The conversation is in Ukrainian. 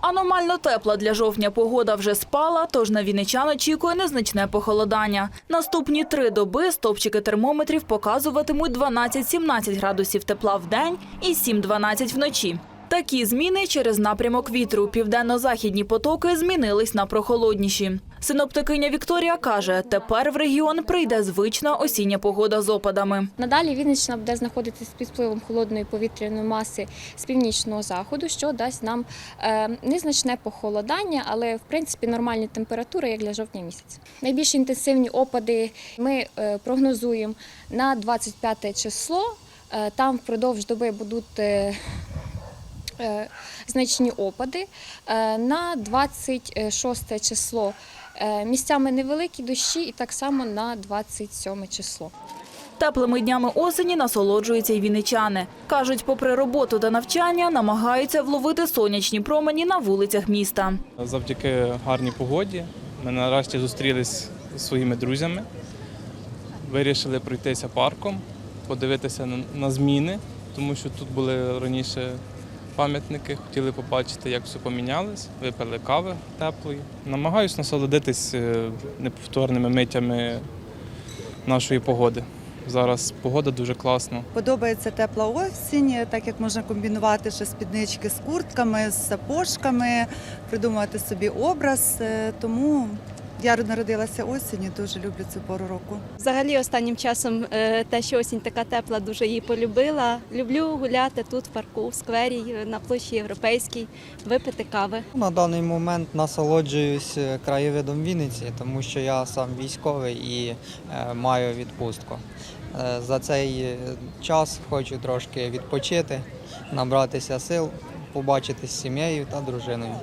Аномально тепла для жовтня погода вже спала, тож на вінничан очікує незначне похолодання. Наступні три доби стопчики термометрів показуватимуть 12-17 градусів тепла в день і 7-12 вночі. Такі зміни через напрямок вітру. Південно-західні потоки змінились на прохолодніші. Синоптикиня Вікторія каже, тепер в регіон прийде звична осіння погода з опадами. Надалі Вінниччина буде знаходитися під впливом холодної повітряної маси з північного заходу, що дасть нам е, незначне похолодання, але в принципі нормальні температури, як для жовтня місяця. Найбільш інтенсивні опади ми е, прогнозуємо на 25 число. Е, Там впродовж доби будуть значні опади. На 26 число місцями невеликі дощі, і так само на 27 число. Теплими днями осені насолоджуються й вінничани. Кажуть, попри роботу та навчання, намагаються вловити сонячні промені на вулицях міста. Завдяки гарній погоді ми нарешті зустрілись зі своїми друзями, вирішили пройтися парком, подивитися на- на зміни, тому що тут були раніше пам'ятники, хотіли побачити, як все помінялось, випили кави теплої. Намагаюсь насолодитись е, неповторними миттями нашої погоди. Зараз погода дуже класна. Подобається тепла осінь, так як можна комбінувати ще спіднички з куртками, з сапожками, придумувати собі образ. Е, Тому я народилася осінню, дуже люблю цю пору року. Взагалі останнім часом е, те, що осінь така тепла, дуже її полюбила. Люблю гуляти тут в парку, в сквері, на площі Європейській, випити кави. На даний момент насолоджуюсь е, краєвидом Вінниці, тому що я сам військовий і е, маю відпустку. За цей час хочу трошки відпочити, набратися сил, побачитись з сім'єю та дружиною.